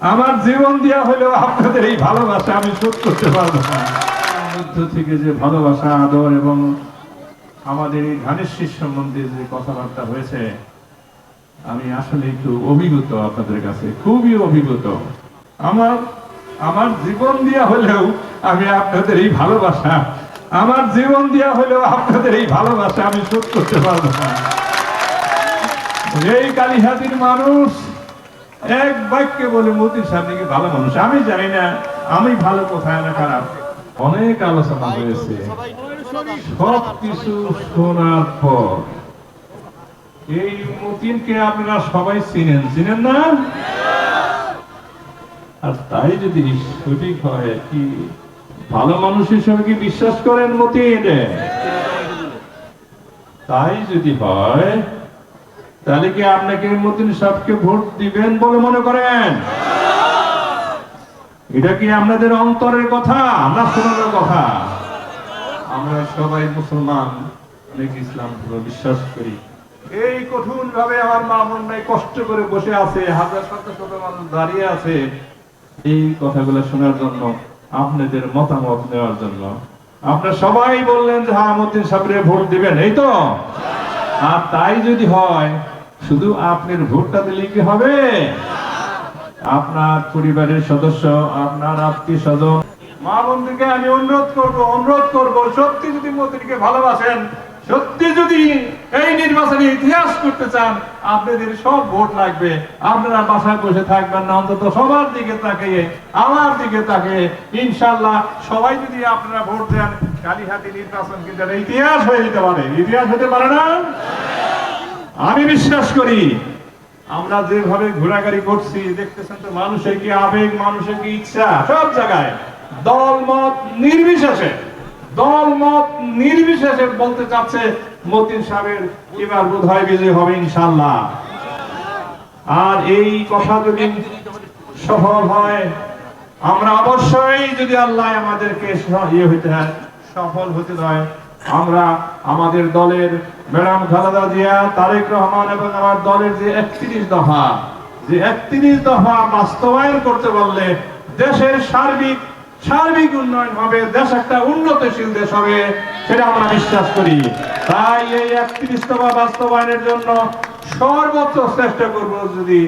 আমার জীবন দেওয়া হলেও আপনাদের এই ভালোবাসা আমি শোধ করতে পারব না। মধ্য থেকে যে ভালোবাসা, আদর এবং আমাদের এই ধানের সম্বন্ধে যে কথাবার্তা হয়েছে, আমি আসলে একটু অভিভূত আপনাদের কাছে, খুবই অভিভূত। আমার আমার জীবন দেওয়া হলেও আমি আপনাদের এই ভালোবাসা, আমার জীবন দেওয়া হলেও আপনাদের এই ভালোবাসা আমি শোধ করতে পারব না। এই কালীহাতির মানুষ এক বাক্যে বলে, মতির সামনে কি ভালো মানুষ? আমি জানি না, আমি ভালো কোথায় না খারাপ। অনেক আলোচনা হয়েছে। সব কিছু শোনার পর এই মতিনকে আপনারা সবাই চিনেন চিনেন না? আর তাই যদি সঠিক হয়, কি ভালো মানুষ হিসেবে কি বিশ্বাস করেন মতিন? তাই যদি হয় তাহলে কি আপনাকে মতিন সাহেবকে ভোট দিবেন বলে মনে করেন? এটা কি আপনাদের অন্তরের কথা? না শোনার কথা? আমরা সবাই মুসলমান, অনেক ইসলাম ধর্ম বিশ্বাস করি। এই কঠিন ভাবে আমার মা নাই, কষ্ট করে বসে আছে, হাজার শত শত মানুষ দাঁড়িয়ে আছে। এই কথাগুলো শোনার জন্য আপনাদের মতামত নেওয়ার জন্য। আপনারা সবাই বললেন যে হ্যাঁ মতিন সাহেবের ভোট দিবেন। এই তো? আর তাই যদি হয়, শুধু আপনার ভোটটা দিলে কি হবে। আপনার পরিবারের সদস্য, আপনার আত্মীয় স্বজন মা বন্ধুকে আমি অনুরোধ করব অনুরোধ করব, সত্যি যদি মোদীকে ভালোবাসেন, সত্যি যদি এই নির্বাচনে ইতিহাস করতে চান, আপনাদের সব ভোট লাগবে। আপনারা বাসায় বসে থাকবেন না, অন্তত সবার দিকে তাকিয়ে, আমার দিকে তাকিয়ে। ইনশাল্লাহ সবাই যদি আপনারা ভোট দেন ইতিহাস হয়ে যেতে পারে। ইতিহাস হতে পারে না? আমি বিশ্বাস করি, আমরা যেভাবে ঘোরাঘুরি করছি, দেখতেছেন তো মানুষের কি আবেগ, মানুষের কি ইচ্ছা, সব জায়গায় দল, মত নির্বিশেষে, দল, মত নির্বিশেষে বলতে চাচ্ছে মতিন সাহেবের, এবার বোধ হয় বিজয় হবে ইনশাল্লাহ আর এই কথা যদি সফল হয়, আমরা অবশ্যই যদি আল্লাহ আমাদেরকে ইয়ে হইতে হয় সফল হতে হয় আমরা আমাদের দলের ম্যাডাম খালেদা জিয়া, তারেক রহমান এবং আমার দলের যে একত্রিশ দফা, যে একত্রিশ দফা বাস্তবায়ন করতে পারলে দেশের সার্বিক সার্বিক উন্নয়ন হবে, দেশ একটা উন্নতশীল দেশ হবে, সেটা আমরা বিশ্বাস করি। তাই এই একত্রিশ দফা বাস্তবায়নের জন্য সর্বোচ্চ চেষ্টা করব যদি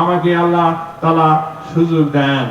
আমাকে আল্লাহ তালা সুযোগ দেন।